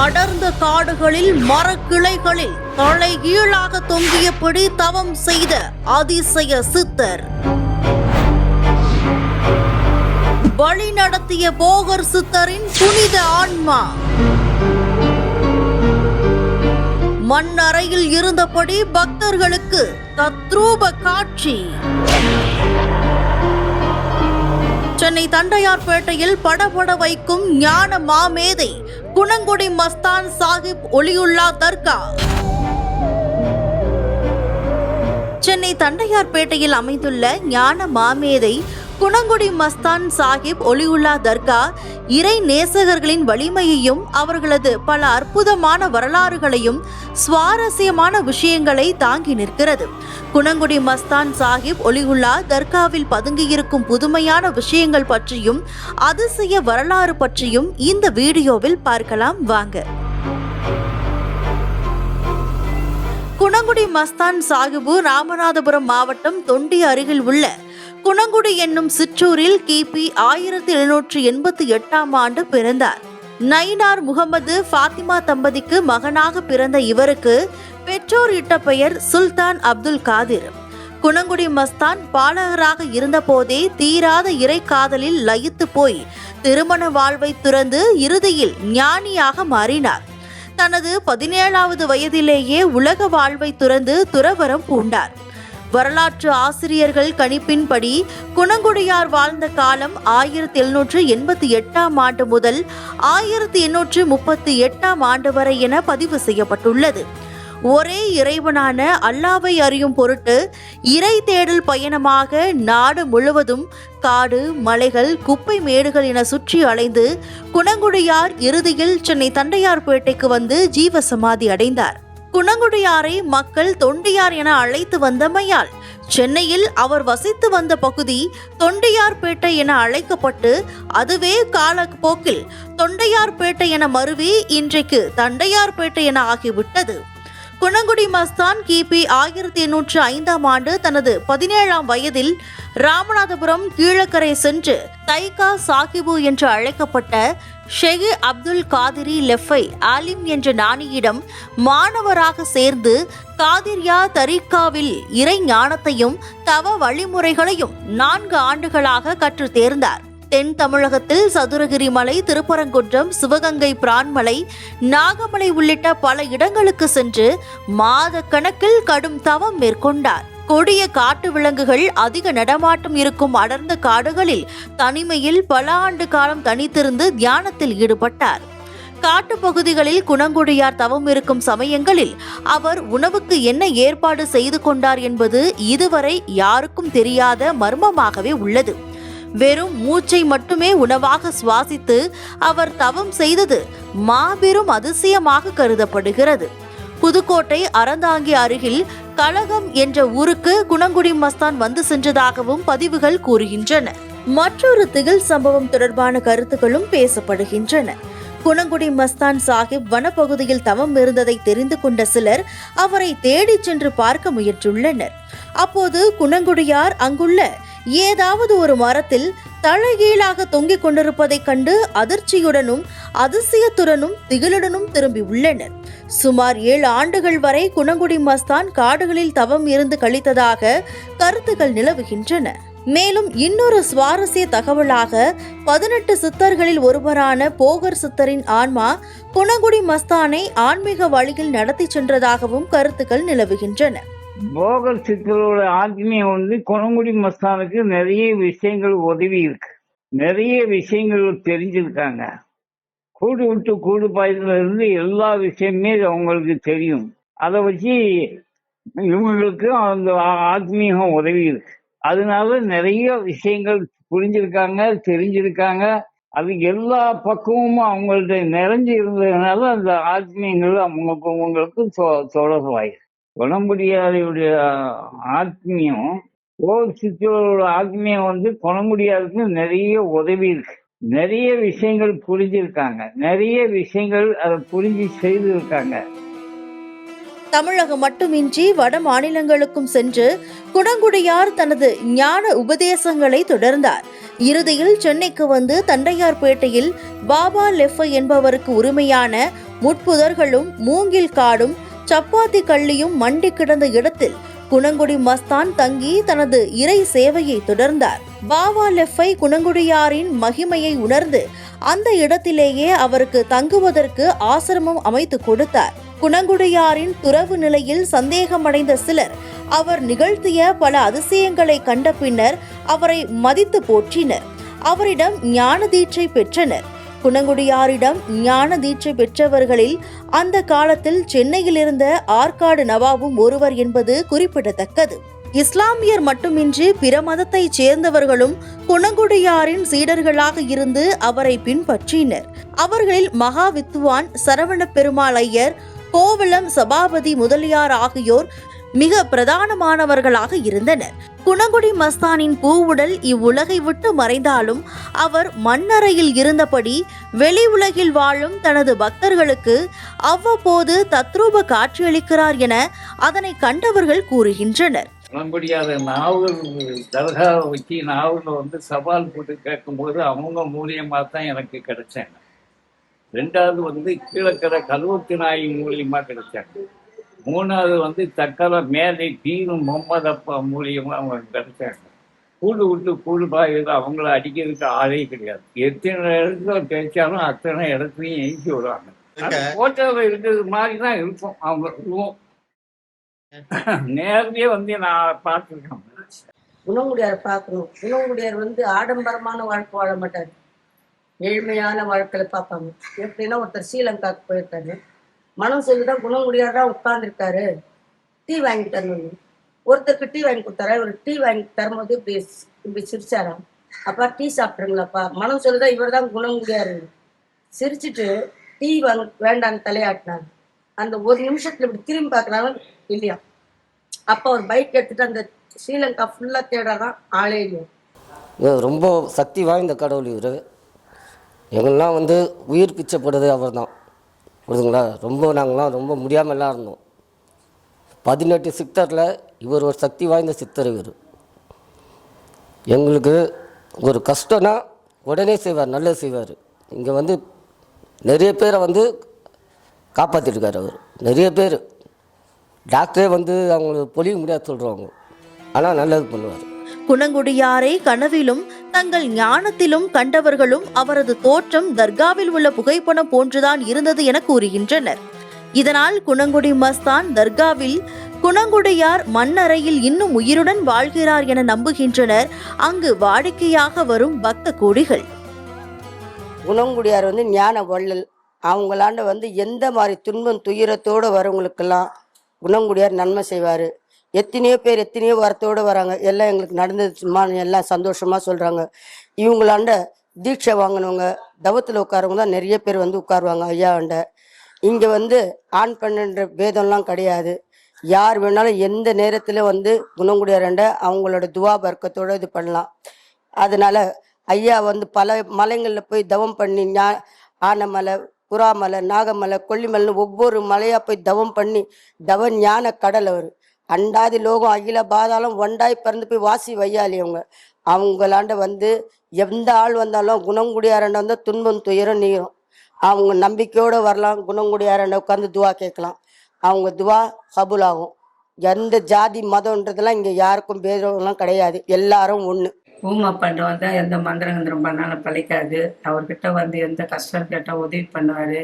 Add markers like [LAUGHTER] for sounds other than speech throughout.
அடர்ந்த காடுகளில் மரக்கிளைகளில் தலைகீழாக தொங்கியபடி தவம் செய்த அதிசய சித்தர். வழி நடத்திய போகர் சித்தரின் புனித ஆன்மா. மண்ணறையில் இருந்தபடி பக்தர்களுக்கு தத்ரூப காட்சி. சென்னை தண்டையார்பேட்டையில் படபட வைக்கும் ஞான மாமேதை குணங்குடி மஸ்தான் சாஹிப் ஒளியுல்லா தர்கா. சென்னை தண்டையார்பேட்டையில் அமைந்துள்ள ஞான மாமேதை குணங்குடி மஸ்தான் சாஹிப் ஒளியுல்லா தர்கா இறை நேசகர்களின் வலிமையையும் அவர்களது பல அற்புதமான வரலாறுகளையும் சுவாரஸ்யமான விஷயங்களை தாங்கி நிற்கிறது. குணங்குடி மஸ்தான் சாஹிப் ஒளியுல்லா தர்காவில் பதுங்கியிருக்கும் புதுமையான விஷயங்கள் பற்றியும் அதிசய வரலாறு பற்றியும் இந்த வீடியோவில் பார்க்கலாம். வாங்க. குணங்குடி மஸ்தான் சாஹிபு ராமநாதபுரம் மாவட்டம் தொண்டி அருகில் உள்ள குணங்குடி என்னும் சிற்றூரில் கிபி ஆயிரத்தி எழுநூற்றி எண்பத்தி எட்டாம் ஆண்டு பிறந்தார். நயினார் முகமது ஃபாத்திமா தம்பதிக்கு மகனாக பிறந்த இவருக்கு பெற்றோர் இட்ட பெயர் சுல்தான் அப்துல் காதிர். குணங்குடி மஸ்தான் பாலகராக இருந்தபோதே தீராத இறை காதலில் லயித்து போய் திருமண வாழ்வை துறந்து இறுதியில் ஞானியாக மாறினார். தனது பதினேழாவது வயதிலேயே உலக வாழ்வை துறந்து துறவரம் பூண்டார். வரலாற்று ஆசிரியர்கள் கணிப்பின்படி குணங்குடியார் வாழ்ந்த காலம் ஆயிரத்தி எழுநூற்று எண்பத்தி எட்டாம் ஆண்டு முதல் ஆயிரத்தி எண்ணூற்று முப்பத்தி எட்டாம் ஆண்டு வரை என பதிவு செய்யப்பட்டுள்ளது. ஒரே இறைவனான அல்லாவை அறியும் பொருட்டு இறை தேடல் பயணமாக நாடு முழுவதும் காடு மலைகள் குப்பை மேடுகள் என சுற்றி அலைந்து குணங்குடியார் இறுதியில் சென்னை தண்டையார்பேட்டைக்கு வந்து ஜீவ சமாதி அடைந்தார். குணங்குடியாரை மக்கள் தொண்டியார் என அழைத்து வந்தமையால் சென்னையில் அவர் வசித்து வந்த பகுதி தொண்டையார்பேட்டை என அழைக்கப்பட்டு அதுவே காலப்போக்கில் தொண்டையார்பேட்டை என மருவி இன்றைக்கு தண்டையார்பேட்டை என ஆகிவிட்டது. குணங்குடி மஸ்தான் கிபி ஆயிரத்தி எண்ணூற்று ஐந்தாம் ஆண்டு தனது பதினேழாம் வயதில் ராமநாதபுரம் கீழக்கரை சென்று தைகா சாஹிபு என்று அழைக்கப்பட்ட ஷெஹி அப்துல் காதிரி லெஃபை ஆலிம் என்ற நாணியிடம் மாணவராக சேர்ந்து காதிர்யா தரிகாவில் இறை ஞானத்தையும் தவ வழிமுறைகளையும் நான்கு ஆண்டுகளாக கற்றுத் தேர்ந்தார் தென் தமிழகத்தில் சதுரகிரி மலை திருப்பரங்குன்றம் சிவகங்கை பிரான்மலை நாகமலை உள்ளிட்ட பல இடங்களுக்கு சென்று மாத கணக்கில் கடும் தவம் மேற்கொண்டார். கொடிய காட்டு விலங்குகள் அதிக நடமாட்டம் இருக்கும் அடர்ந்த காடுகளில் தனிமையில் பல ஆண்டு காலம் தனித்திருந்து தியானத்தில் ஈடுபட்டார். காட்டுப் பகுதிகளில் குணங்குடியார் தவம் இருக்கும் சமயங்களில் அவர் உணவுக்கு என்ன ஏற்பாடு செய்து கொண்டார் என்பது இதுவரை யாருக்கும் தெரியாத மர்மமாகவே உள்ளது. வெறும் மூச்சை மட்டுமே உணவாக சுவாசித்து அவர் தவம் செய்தது மாபெரும் அதிசயமாக கருதப்படுகிறது. புதுக்கோட்டை அறந்தாங்கி அருகில் கழகம் என்ற ஊருக்கு குணங்குடி மஸ்தான் வந்து சென்றதாகவும் பதிவுகள் கூறுகின்றன. மற்றொரு திகில் சம்பவம் தொடர்பான கருத்துக்களும் பேசப்படுகின்றன. குணங்குடி மஸ்தான் சாஹிப் வனப்பகுதியில் தவம் இருந்ததை தெரிந்து கொண்ட சிலர் அவரை தேடிச் சென்று பார்க்க முயன்றுள்ளனர். அப்போது குணங்குடியார் அங்குள்ள ஏதாவது ஒரு மரத்தில் தலைகீழாக தொங்கிக் கொண்டிருப்பதைக் கண்டு அதிர்ச்சியுடனும் அதிசயத்துடனும் திகிலுடனும் திரும்பி உள்ளனர். சுமார் ஏழு ஆண்டுகள் வரை குணங்குடி மஸ்தான் காடுகளில் தவம் இருந்து கழித்ததாக கருத்துக்கள் நிலவுகின்றன. மேலும் இன்னொரு சுவாரஸ்ய தகவலாக பதினெட்டு சித்தர்களில் ஒருவரான போகர் சித்தரின் ஆன்மா குணங்குடி மஸ்தானை ஆன்மீக வழியில் நடத்தி சென்றதாகவும் கருத்துக்கள் நிலவுகின்றன. போக சித்தரோட ஆத்மியம் வந்து குணங்குடி மஸ்தானுக்கு நிறைய விஷயங்கள் உதவி இருக்கு. நிறைய விஷயங்கள் தெரிஞ்சிருக்காங்க. கூடு விட்டு கூடு பாயத்துல இருந்து எல்லா விஷயமே அவங்களுக்கு தெரியும். அதை வச்சு இவங்களுக்கு அந்த ஆத்மீகம் உதவி இருக்கு. அதனால நிறைய விஷயங்கள் புரிஞ்சிருக்காங்க தெரிஞ்சிருக்காங்க. அது எல்லா பக்கமும் அவங்கள்ட்ட நிறைஞ்சு இருந்ததுனால அந்த ஆத்மீயங்கள் அவங்களுக்கு உங்களுக்கு தொ- தொடர்பாயிருக்கு குணமுடியாதையுடைய ஆத்மியம் ஓர் சித்தரோட ஆத்மியம் வந்து குணமுடியாதுக்கு நிறைய உதவி இருக்கு. நிறைய விஷயங்கள் புரிஞ்சிருக்காங்க. நிறைய விஷயங்கள் அதை புரிஞ்சு செய்திருக்காங்க. தமிழகம் மட்டுமின்றி வட மாநிலங்களுக்கும் சென்று குணங்குடியார் தனது ஞான உபதேசங்களை தொடர்ந்தார். இறுதியில் சென்னைக்கு வந்து தண்டையார்பேட்டையில் பாபா லெஃப என்பவருக்கு உரிமையான முட்புதர்களும் மூங்கில் காடும் சப்பாத்தி கள்ளியும் மண்டி கிடந்த இடத்தில் குணங்குடி மஸ்தான் தங்கி தனது இறை சேவையை தொடர்ந்தார். பாவா லெஃபை குணங்குடியாரின் மகிமையை உணர்ந்து அந்த இடத்திலேயே அவருக்கு தங்குவதற்கு ஆசிரமம் அமைத்து கொடுத்தார். குணங்குடியாரின் துறவு நிலையில் சந்தேகமடைந்த சிலர் அவர் நிகழ்த்திய பல அதிசயங்களை கண்ட பின்னர் அவரை மதித்து போற்றினர். அவரிடம் ஞான தீட்சை பெற்றனர். குணங்குடியாரிடம் ஞான தீட்சை பெற்றவர்களில் அந்த காலத்தில் சென்னையில் இருந்த ஆற்காடு நவாபும் ஒருவர் என்பது குறிப்பிடத்தக்கது. இஸ்லாமியர் மட்டுமின்றி பிற மதத்தைச் சேர்ந்தவர்களும் குணங்குடியாரின் சீடர்களாக இருந்து அவரை பின்பற்றினர். அவர்களில் மகா வித்துவான் சரவண பெருமாள் ஐயர் கோவலம் சபாபதி முதலியார் ஆகியோர் மிக பிரதானமானவர்களாக இருந்தனர். குணங்குடி மஸ்தானின் பூவுடல் இவ்வுலகை விட்டு மறைந்தாலும் அவர் மண்ணறையில் இருந்தபடி வெளி உலகில் வாழும் தனது பக்தர்களுக்கு அவ்வப்போது தத்ரூப காட்சியளிக்கிறார் என அதனை கண்டவர்கள் கூறுகின்றனர். நம்படியாத நாவல் தர்காவை வச்சு நாவலில் வந்து சவால் போட்டு கேட்கும்போது அவங்க மூலியமாக தான் எனக்கு கிடைச்சாங்க. ரெண்டாவது வந்து கீழக்கரை கல்வத்து நாய் மூலியமாக கிடைச்சாங்க. மூணாவது வந்து தக்கலை மேலே தீரும் முகமது அப்பா மூலியமாக அவங்க கிடைச்சாங்க. கூடு விட்டு கூடு பாயுது அவங்கள அடிக்கிறதுக்கு ஆளே கிடையாது. எத்தனை இடத்துல கிடைச்சாலும் அத்தனை இடத்துலையும் எழுச்சி விடுவாங்க. போட்டோவில் இருக்கிறது மாதிரி தான் இருக்கும். அவங்க உருவம் [LAUGHS] நேர்லயே வந்து நான் பார்த்துருக்கேன். குணங்குடியார் பார்க்கணும். குணங்குடியார் வந்து ஆடம்பரமான வாழ்க்கை வாழ மாட்டார். ஏழ்மையான வாழ்க்கையில பார்ப்பாங்க. எப்படின்னா ஒருத்தர் ஸ்ரீலங்காவுக்கு போயிருக்காரு. மனம் சொல்லிதான் குணங்குடியார் தான் உட்கார்ந்துருக்காரு. டீ வாங்கி தரணும் ஒருத்தருக்கு டீ வாங்கி கொடுத்தாரா? இவர் டீ வாங்கி தரும்போது இப்படி இப்படி சிரிச்சாராம் அப்பா டீ சாப்பிட்றீங்களாப்பா? மனம் சொல்லிதான் இவர் தான் குணங்குடியார் சிரிச்சுட்டு டீ வாங்க வேண்டான்னு தலையாட்டினாங்க அந்த ஒரு நிமிஷத்துல இப்படி திரும்பி பார்க்கறாங்க இல்லையா? அப்போ ஒரு பைக் எடுத்துட்டு அந்த ஸ்ரீலங்கா ஃபுல்லாக தேடாதான் ஆளே இல்லையா? ரொம்ப சக்தி வாய்ந்த கடவுள் இவர். எங்கெல்லாம் வந்து உயிர் பிச்சைப்படுது அவர் தான் புரியுதுங்களா ரொம்ப நாங்களாம் ரொம்ப முடியாமலாம் இருந்தோம். பதினெட்டு சித்தரில் இவர் ஒரு சக்தி வாய்ந்த சித்தர் இவர். எங்களுக்கு ஒரு கஷ்டம்னா உடனே செய்வார் நல்லது செய்வார். இங்கே வந்து நிறைய பேரை வந்து காப்பாற்றிருக்கார் அவர். நிறைய பேர். டாக்டரே வந்து அவங்களுக்கு பொழிய முடியாது சொல்கிறவங்க ஆனால் நல்லது பண்ணுவார். குணங்குடியாரை கனவிலும் தங்கள் ஞானத்திலும் கண்டவர்களும் அவரது தோற்றம் தர்காவில் உள்ள புகைப்படம் போன்றுதான் இருந்தது என கூறுகின்றனர். இதனால் குணங்குடி மஸ்தான் தர்காவில் குணங்குடியார் மண்ணறையில் இன்னும் உயிருடன் வாழ்கிறார் என நம்புகின்றனர். அங்கு வாடிக்கையாக வரும் பக்த கோடிகள். குணங்குடியார் வந்து ஞான வள்ளல். அவங்களாண்ட வந்து எந்த மாதிரி துன்பம் துயரத்தோடு வரவங்களுக்கெல்லாம் குணங்குடியார் நன்மை செய்வார். எத்தனையோ பேர் எத்தனையோ வரத்தோடு வராங்க. எல்லாம் எங்களுக்கு நடந்தது சும்மா எல்லாம் சந்தோஷமாக சொல்கிறாங்க இவங்களாண்ட தீட்சை வாங்கினவங்க தவத்தில் உட்காரவங்க தான் நிறைய பேர் வந்து உட்காருவாங்க ஐயாண்ட இங்கே வந்து ஆண் பெண்ணுன்ற பேதம்லாம் கிடையாது. யார் வேணாலும் எந்த நேரத்தில் வந்து குணங்குடியாரண்ட அவங்களோட துவா பர்க்கத்தோடு இது பண்ணலாம். அதனால் ஐயா வந்து பல மலைங்களில் போய் தவம் பண்ணி ஞா ஆனமலை புறாமலை நாகமலை கொல்லிமலைன்னு ஒவ்வொரு மலையாக போய் தவம் பண்ணி தவ ஞான கடல் அவர். அண்டாதி லோகம் அகில பாதாளம் ஒண்டாய் பிறந்து போய் வாசி வையாளி அவங்க. அவங்களாண்ட வந்து எந்த ஆள் வந்தாலும் குணங்குடியாரண்ட வந்தால் துன்பம் துயரம் நீரும். அவங்க நம்பிக்கையோடு வரலாம் குணங்குடியாரண்ட உட்காந்து துவா கேட்கலாம். அவங்க துவா கபுலாகும். ஆகும் எந்த ஜாதி மதம்ன்றதெல்லாம் இங்கே யாருக்கும் பேதம்லாம் கிடையாது. எல்லாரும் ஒன்று பூமா பண்ண வந்தால் எந்த மந்திரகந்திரம் பண்ணாலும் பழிக்காது. அவர்கிட்ட வந்து எந்த கஷ்டம் கேட்டால் உதவி பண்ணுவார்.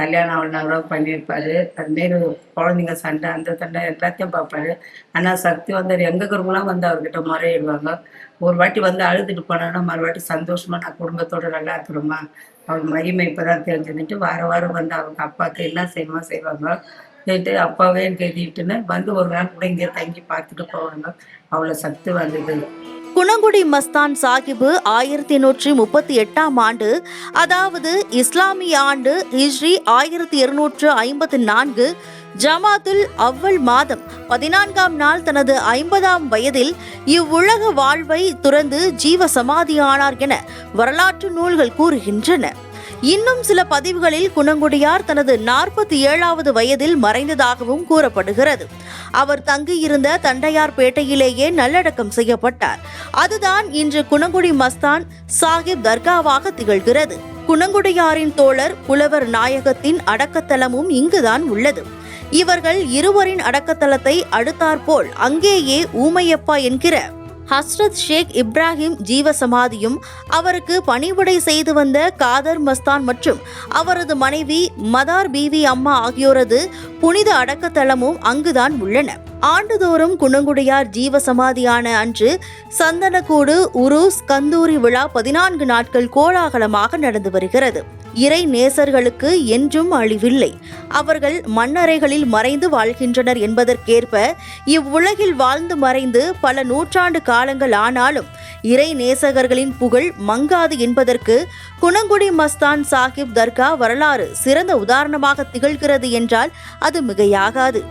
கல்யாணம் அவள் கூட பண்ணியிருப்பாரு. அதுமாரி குழந்தைங்க சண்டை அந்த சண்டை எல்லாத்தையும் பார்ப்பாரு. ஆனால் சக்தி வந்தார். எங்கே இருக்கிறவங்களாம் வந்து அவர்கிட்ட முறையிடுவாங்க. ஒரு வாட்டி வந்து அழுதுட்டு போனாங்கன்னா மறுவாட்டி சந்தோஷமா நான் குடும்பத்தோடு நல்லா இருக்கிறோமா அவர் மகிமை இப்போ தான் தெரிஞ்சுக்கிட்டு வார வாரம் வந்து அவங்க அப்பாவுக்கு என்ன செய்யணுமோ செய்வாங்க. கேட்டு அப்பாவே கேட்டுன்னு வந்து ஒரு நாள் கூட இங்கே தங்கி பார்த்துட்டு போவாங்க. அவ்வளோ சக்தி வந்தது. குணங்குடி மஸ்தான் சாஹிபு ஆயிரத்தி நூற்றி முப்பத்தி எட்டாம் ஆண்டு அதாவது இஸ்லாமிய ஆண்டு ஹிஜ்ரி ஆயிரத்தி இருநூற்று ஐம்பத்தி நான்கு ஜமாத்துல் அவ்வல் மாதம் பதினான்காம் நாள் தனது ஐம்பதாம் வயதில் இவ்வுலக வாழ்வை துறந்து ஜீவ சமாதியானார் என வரலாற்று நூல்கள் கூறுகின்றன. இன்னும் சில பதிவுகளில் குணங்குடியார் தனது நாற்பத்தி ஏழாவது வயதில் மறைந்ததாகவும் கூறப்படுகிறது. அவர் தங்கியிருந்த தண்டையார்பேட்டையிலேயே நல்லடக்கம் செய்யப்பட்டார். அதுதான் இன்று குணங்குடி மஸ்தான் சாஹிப் தர்காவாக திகழ்கிறது. குணங்குடியாரின் தோழர் புலவர் நாயகத்தின் அடக்கத்தலமும் இங்குதான் உள்ளது. இவர்கள் இருவரின் அடக்கத்தலத்தை அடுத்தாற்போல் அங்கேயே ஊமையப்பா என்கிற ஹஸ்ரத் ஷேக் இப்ராஹிம் ஜீவசமாதியும் அவருக்கு பணிவிடை செய்து வந்த காதர் மஸ்தான் மற்றும் அவரது மனைவி மதார் பீவி அம்மா ஆகியோரது புனித அடக்கத்தலமும் அங்குதான் உள்ளன. ஆண்டுதோறும் குணங்குடியார் ஜீவசமாதியான அன்று சந்தனக்கூடு உருஸ் கந்தூரி விழா பதினான்கு நாட்கள் கோலாகலமாக நடந்து வருகிறது. இறை நேசர்களுக்கு என்றும் அழிவில்லை. அவர்கள் மண்ணறைகளில் மறைந்து வாழ்கின்றனர் என்பதற்கேற்ப இவ்வுலகில் வாழ்ந்து மறைந்து பல நூற்றாண்டு காலங்கள் ஆனாலும் இறை நேசகர்களின் புகழ் மங்காது என்பதற்கு குணங்குடி மஸ்தான் சாஹிப் தர்கா வரலாறு சிறந்த உதாரணமாக திகழ்கிறது என்றால் அது மிகையாகாது.